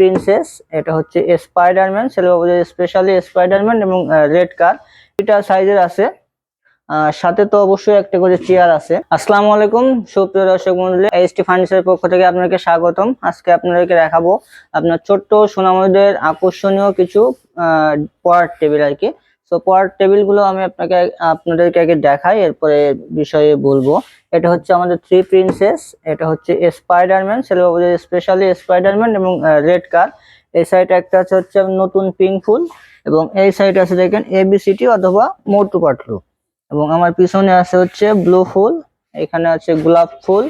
Princess এটা হচ্ছে Spiderman সেলবাবু স্পেশালি স্পাইডারম্যান এবং রেড কার এটা সাইজের আছে। সাথে তো অবশ্যই একটা করে চেয়ার আছে। আসসালামু আলাইকুম, সুপ্রিয় দর্শক মন্ডলী এইচটি ফার্নিচারের পক্ষ থেকে আপনাকে স্বাগতম। আজকে আপনাদেরকে দেখাবো আপনার ছোট্ট সোনামদের আকর্ষণীয় কিছু পড়ার টেবিল আর কি। তো পড়ার টেবিলগুলো আমি আপনাকে, আপনাদেরকে আগে দেখাই, এরপরে বিষয়ে বলব। এটা হচ্ছে আমাদের থ্রি প্রিন্সেস এটা হচ্ছে স্পাইডারম্যান ছেলেবাবুদের স্পেশালি স্পাইডারম্যান এবং রেড কার এই সাইডে একটা আছে হচ্ছে নতুন পিঙ্ক ফুল এবং এই সাইডে আছে দেখেন এবিসিটি অথবা মোটু পাটলু। এবং আমার পিছনে আছে হচ্ছে ব্লু ফুল, এখানে আছে গোলাপ ফুল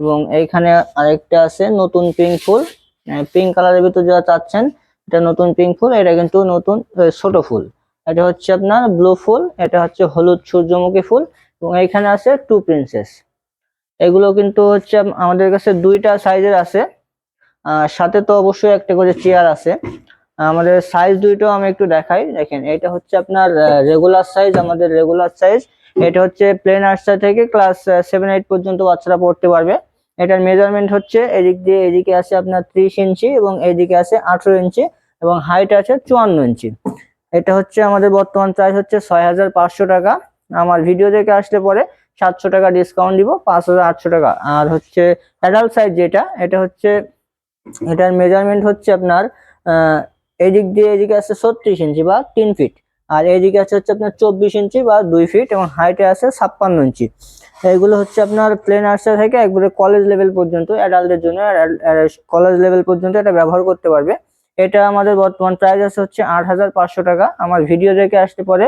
এবং এইখানে আরেকটা আছে নতুন পিঙ্ক ফুল। পিঙ্ক কালারের ভিতর যারা চাচ্ছেন, এটা নতুন পিঙ্ক ফুল, এটা কিন্তু নতুন ছোট ফুল। এটা হচ্ছে আপনার ব্লু ফুল, এটা হচ্ছে হলুদ সূর্যমুখী ফুল এবং এইখানে আছে টু প্রিন্সেস এগুলো কিন্তু হচ্ছে আমাদের কাছে দুইটা সাইজের আছে। সাথে তো অবশ্যই একটা করে চেয়ার আছে। আমাদের সাইজ দুইটাও আমি একটু দেখাই। দেখেন, এটা হচ্ছে আপনার রেগুলার সাইজ আমাদের রেগুলার সাইজ এটা হচ্ছে প্লেন আর্টসা থেকে ক্লাস সেভেন এইট পর্যন্ত বাচ্চারা পড়তে পারবে। এটার মেজারমেন্ট হচ্ছে এদিক দিয়ে এদিকে আছে আপনার ত্রিশ ইঞ্চি এবং এদিকে আছে আঠেরো ইঞ্চি এবং হাইট আছে চুয়ান্ন ইঞ্চি। এটা হচ্ছে আমাদের বর্তমান প্রাইস হচ্ছে ছয় হাজার পাঁচশো টাকা। আমার ভিডিও দেখে আসলে পরে সাতশো টাকা ডিসকাউন্ট দিব পাঁচ হাজার আটশো টাকা। আর হচ্ছে অ্যাডাল্ট সাইজ যেটা, এটা হচ্ছে, এটার মেজারমেন্ট হচ্ছে আপনার এদিক দিয়ে এদিকে আছে ছত্রিশ ইঞ্চি বা তিন ফিট আর এদিকে আছে হচ্ছে আপনার চব্বিশ ইঞ্চি বা দুই ফিট এবং হাইটে আছে ছাপ্পান্ন ইঞ্চি। এগুলো হচ্ছে আপনার প্লেন আর্টসা থেকে একবারে কলেজ লেভেল পর্যন্ত অ্যাডাল্টদের জন্য কলেজ লেভেল পর্যন্ত এটা ব্যবহার করতে পারবে। এটা আমাদের বর্তমান প্রাইস আছে হচ্ছে আট হাজার পাঁচশো টাকা। আমার ভিডিও দেখে আসতে পরে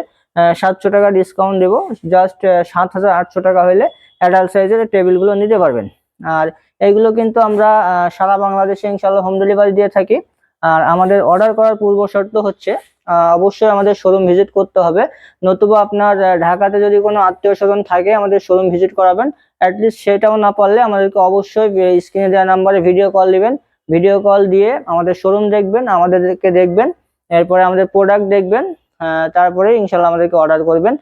সাতশো টাকা ডিসকাউন্ট দেবো। জাস্ট সাত হাজার আটশো টাকা হলে অ্যাডাল্ট সাইজের টেবিলগুলো নিতে পারবেন। আর এইগুলো কিন্তু আমরা সারা বাংলাদেশে ইনশাল্লাহ হোম ডেলিভারি দিয়ে থাকি। আর আমাদের অর্ডার করার পূর্ব শর্ত হচ্ছে অবশ্যই আমাদের শোরুম ভিজিট করতে হবে। নতুবা আপনার ঢাকাতে যদি কোনো আত্মীয় স্বজন থাকে, আমাদের শোরুম ভিজিট করাবেন। অ্যাটলিস্ট সেটাও না পারলে আমাদেরকে অবশ্যই স্ক্রিনে দেওয়া নাম্বারে ভিডিও কল দিবেন। ভিডিও কল দিয়ে আমাদের শোরুম দেখবেন, আমাদেরকে দেখবেন, এরপরে আমাদের প্রোডাক্ট দেখবেন তারপরে ইনশাল্লাহ আমাদেরকে অর্ডার করবেন।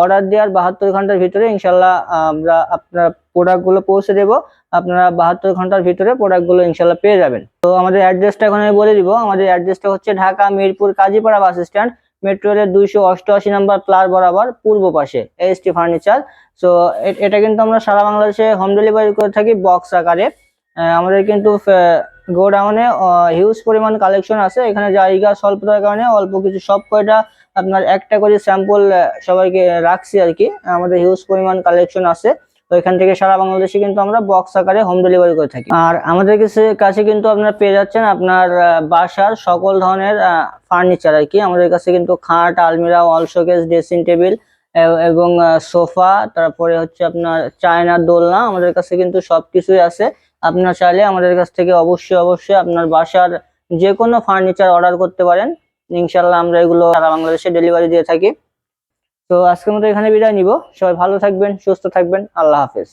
অর্ডার দেওয়ার বাহাত্তর ঘণ্টার ভিতরে ইনশাল্লাহ আমরা আপনার প্রোডাক্টগুলো পৌঁছে দেবো। আপনারা বাহাত্তর ঘণ্টার ভিতরে প্রোডাক্টগুলো ইনশাল্লাহ পেয়ে যাবেন। তো আমাদের অ্যাড্রেসটা এখন আমি বলে দিব। আমাদের অ্যাড্রেসটা হচ্ছে Dhaka Mirpur Kazipara bus stand metro রেলের দুইশো অষ্টআশি নাম্বার প্লার বরাবর পূর্ব পাশে এসটি ফার্নিচার সো এটা কিন্তু আমরা সারা বাংলাদেশে হোম ডেলিভারি করে থাকি বক্স আকারে। আমাদের কিন্তু গোডাউনে হিউজ পরিমাণ কালেকশন আছে। এখানে জায়গা স্বল্পতার কারণে অল্প কিছু সব কয়টা আপনার একটা করে স্যাম্পল সবাইকে রাখছি আর কি। আমাদের হিউজ পরিমাণ কালেকশন আছে। তো এখান থেকে সারা বাংলাদেশে কিন্তু আমরা বক্স আকারে হোম ডেলিভারি করে থাকি। আর আমাদের কাছে কিন্তু আপনারা পেয়ে যাচ্ছেন আপনার বাসার সকল ধরনের ফার্নিচার আর কি। আমাদের কাছে কিন্তু খাট, আলমিরা ওয়াল শোকেস ড্রেসিং টেবিল এবং সোফা, তারপরে হচ্ছে আপনার চায়নার দোলনা, আমাদের কাছে কিন্তু সবকিছুই আছে। আপনার চাইলে আমাদের কাছ থেকে অবশ্যই অবশ্যই আপনার বাসার যে কোনো ফার্নিচার অর্ডার করতে পারেন। ইনশাল্লাহ আমরা এগুলো সারা বাংলাদেশে ডেলিভারি দিয়ে থাকি। তো আজকের মতো এখানে বিদায় নিব। সবাই ভালো থাকবেন, সুস্থ থাকবেন। আল্লাহ হাফেজ।